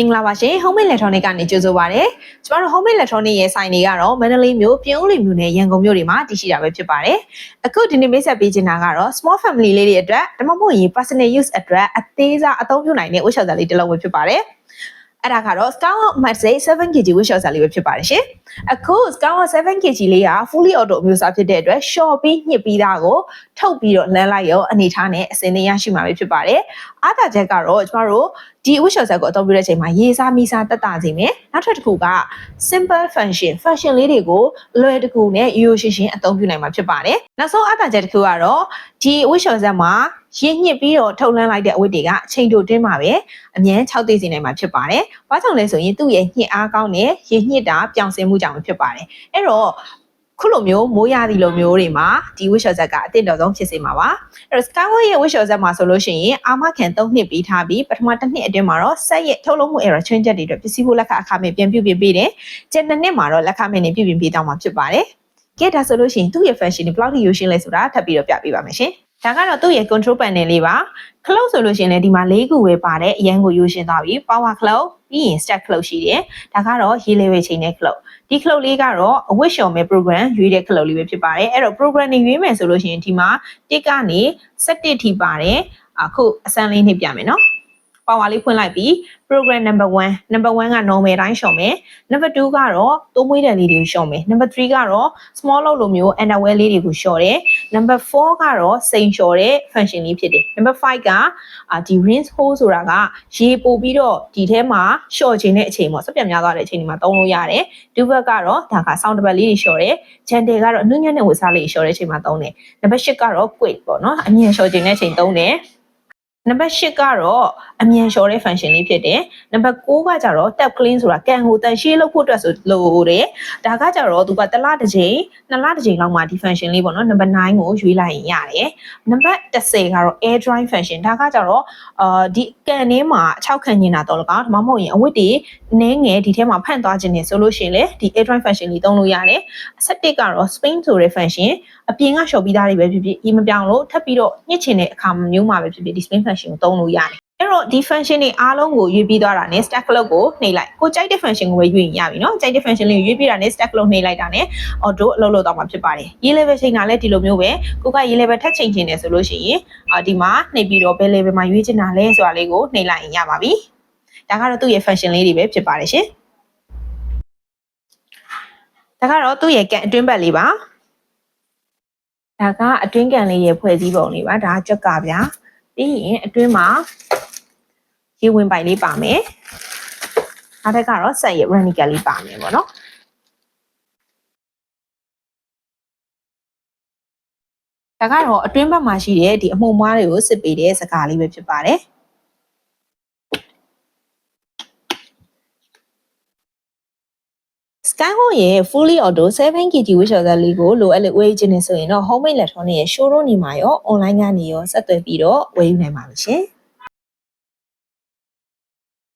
မင်္ဂလာပါရှင် Home Electronic ကနေကြိုဆိုပါရစေ။ကျမတို့ Home Electronic ရဲ့ဆိုင်တွေကတော့မန္တလေးမြို့ပြင်ဦးလွင်မြို့နဲ့ရန်ကုန်မြို့တွေမှာတည်ရှိတာပဲဖြစ်ပါတယ်။အခုဒီနေ့မိတ်ဆက်ပေးချင်တာကတော့ small family လေးတွေအတွက်ဒါမှမဟုတ်ရင် personal use အတွက်အသေးစားအသုံးပြုနိုင်တဲ့ wish shop လေးတစ်လုံးပဲဖြစ်ပါတယ်။အဲ့ဒါကတော့ Scout Matsei 7kg wish shop လေးပဲဖြစ်ပါတယ်ရှင်။အခု Scout 7kg လေးက fully auto အမျိုးအစားဖြစ်တဲ့အတွက် short ပြီးညှစ်ပြီးသားကိုထုတ်ပြီးတော့လမ်းလိုက်ရောအနေထားနဲ့အစင်းလေးရရှိမှာပဲဖြစ်ပါတယ်။အားသာချက်ကတော့ကျမတို့ဒီ wish shop ဆက်ကိုအသုံးပြုတဲ့အချိန်မှာရေးစားမိစားတက်တာစေမယ်နောက်ထပ်တစ်ခုက simple function function လေးတွေကိုလွယ်တကူနဲ့ရိုးရိုးရှင်းရှင်းအသုံးပြုနိုင်မှာဖြစ်ပါတယ်နောက်ဆုံးအသာချက်တစ်ခုကတော့ဒီ wish shop ဆက်မှာရင်းညစ်ပြီးတော့ထုတ်လန်းလိုက်တဲ့အဝတ်တွေကအချိန်တိုတင်းမှာပဲအမြဲ6သိစေနိုင်မှာဖြစ်ပါတယ်ဘာကြောင့်လဲဆိုရင်သူ့ရဲ့ညှစ်အားကောင်းတဲ့ရင်းညစ်တာပြောင်းစင်မှုကြောင့်ဖြစ်ပါတယ်အဲ့တော့ ခုလိုမျိုးမိုးရသည့်လိုမျိုးတွေမှာဒီ wish shot ဆက်ကအသင့်တော်ဆုံးဖြစ်စေမှာပါအဲ့တော့ Skyway ရဲ့ wish shot ဆက်မှာဆိုလို့ရှိရင်အာမခံ3နှစ်ပြီးထားပြီးပထမတစ်နှစ်အတွင်းမှာတော့ဆက်ရဲ့ထုတ်လုပ်မှု error ချွင်းချက်တွေအတွက်ပစ္စည်းဖို့လက်ခအခမဲ့ပြန်ပြုပြင်ပေးတယ်ကျန်တစ်နှစ်မှာတော့လက်ခမဲ့နဲ့ပြုပြင်ပေးတော့မှာဖြစ်ပါတယ်ကဲဒါဆိုလို့ရှိရင်သူ့ရဲ့ function တွေဘယ်လောက်ထိယူရှင်းလဲဆိုတာထပ်ပြီးတော့ပြပေးပါမယ်ရှင် ဒါကတော့သူ့ရဲ့ control panel လေးပါ cloud ဆိုလို့ရှိရင်လည်းဒီမှာ၄ခုပဲပါတယ်အရန်ကိုယူရှင်းသွားပြီ power cloud ပြီးရင် stack cloud ရှိတယ်ဒါကတော့ရေး level ချိန်တဲ့ cloud ဒီ cloud လေးကတော့အဝတ်လျှော်မဲ့ program ရွေးတဲ့ cloud လေးပဲဖြစ်ပါတယ်အဲ့တော့ program တွေရွေးမယ်ဆိုလို့ရှိရင်ဒီမှာတစ်ကနေ17ထိပါတယ်အခုအစမ်းလေးနှိပ်ပြမယ်နော် power လေးဖွင့်လိုက်ပြီး program number 1 number 1က normal တိုင်းရှော့မယ် number 2ကတော့တိုးမွေးတဲ့လေးတွေကိုရှော့မယ် number 3ကတော့ small လောက်လိုမျိုး underwear လေးတွေကိုရှော့တယ် number 4ကတော့စိန်လျှော်တဲ့ function လေးဖြစ်တယ် number 5ကအာဒီ rinse hole ဆိုတာကရေပို့ပြီးတော့ဒီထဲမှာရှော့ခြင်းတဲ့အချိန်ပေါ့စက်ပြများသွားတဲ့အချိန်ဒီမှာသုံးလို့ရတယ်ဒုဘက်ကတော့ဒါက sound bar လေးတွေရှော့တယ် channel ကတော့အနုညံ့တဲ့ဝတ်စားလေးတွေရှော့တဲ့အချိန်မှာသုံးတယ် number 6ကတော့ quick ပေါ့နော်အမြင်ရှော့ခြင်းတဲ့အချိန်သုံးတယ် နံပါတ်8ကတော့အမြန်လျှော်တဲ့ function လေးဖြစ်တယ်။နံပါတ်9ကကြတော့ tab clean ဆိုတာကန်ကိုတန်ရှင်းလုပ်ဖို့အတွက်ဆိုလို့တယ်။ဒါကကြတော့သူကတစ်လတစ်ချိန်နှစ်လတစ်ချိန်လောက်မှဒီ function လေးပေါ့နော်နံပါတ်9ကိုရွေးလိုက်ရင်ရတယ်။နံပါတ်10ကတော့ air dry function ဒါကကြတော့အာဒီကန်ထဲမှာ6ခံနေတာတော့လကောက်ဒါမှမဟုတ်ရင်အဝတ်တွေနည်းငယ်ဒီထဲမှာဖန့်သွားခြင်းနေဆိုလို့ရှိရင်လေဒီ air dry function လေးသုံးလို့ရတယ်။17ကတော့ spain ဆိုတဲ့ function အပြင်ကလျှော်ပြီးသားတွေပဲဖြစ်ဖြစ်ဒီမပြောင်းလို့ထပ်ပြီးတော့ညှစ်ချင်တဲ့အခါမျိုးမှာပဲဖြစ်ဖြစ်ဒီ spain function ကိုသုံးလို့ရတယ်အဲ့တော့ဒီ function တွေအားလုံးကိုရွေးပြီးသွားတာနဲ့ stack clock ကိုနှိပ်လိုက်ကိုကြိုက်တဲ့ function ကိုပဲရွေးရင်ရပြီเนาะကြိုက်တဲ့ function လေးကိုရွေးပြီးတာနဲ့ stack clock နှိပ်လိုက်တာနဲ့ auto အလုပ်လုပ်တော့မှာဖြစ်ပါတယ်ရေး level ချိန်တာလည်းဒီလိုမျိုးပဲကိုကရေး level ထပ်ချိန်ချင်တယ်ဆိုလို့ရှိရင်အာဒီမှာနှိပ်ပြီးတော့ဘယ် level မှာရွေးချင်တာလဲဆိုတာလေးကိုနှိပ်လိုက်ရင်ရပါပြီဒါကတော့သူ့ရဲ့ function လေးတွေပဲဖြစ်ပါတယ်ရှင်ဒါကတော့သူ့ရဲ့ကန်အတွင်းဘက်လေးပါဒါကအတွင်းကန်လေးရဲ့ဖွဲ့စည်းပုံလေးပါဒါကကြက်ကဗျာ ပြီးရင်အတွင်းမှာရေဝင်ပိုင်လေးပါမယ်နောက်တစ်ကတော့ဆက်ရဲ့ radical လေးပါမယ်ပေါ့နော်ဒါကတော့အတွင်းဘက်မှာရှိတဲ့ဒီအမှုန်မွားတွေကိုစစ်ပေးတဲ့စကားလေးပဲဖြစ်ပါတယ် Skyhome ရဲ့ fully auto 7kg wish order လေးကိုလိုအပ်လို့ဝယ်ချင်နေဆိုရင်တော့ Home Electronic ရဲ့ showroom နေမှာရော online ကနေရောဆက်သွယ်ပြီးတော့ဝယ်ယူနိုင်ပါပြီရှင်။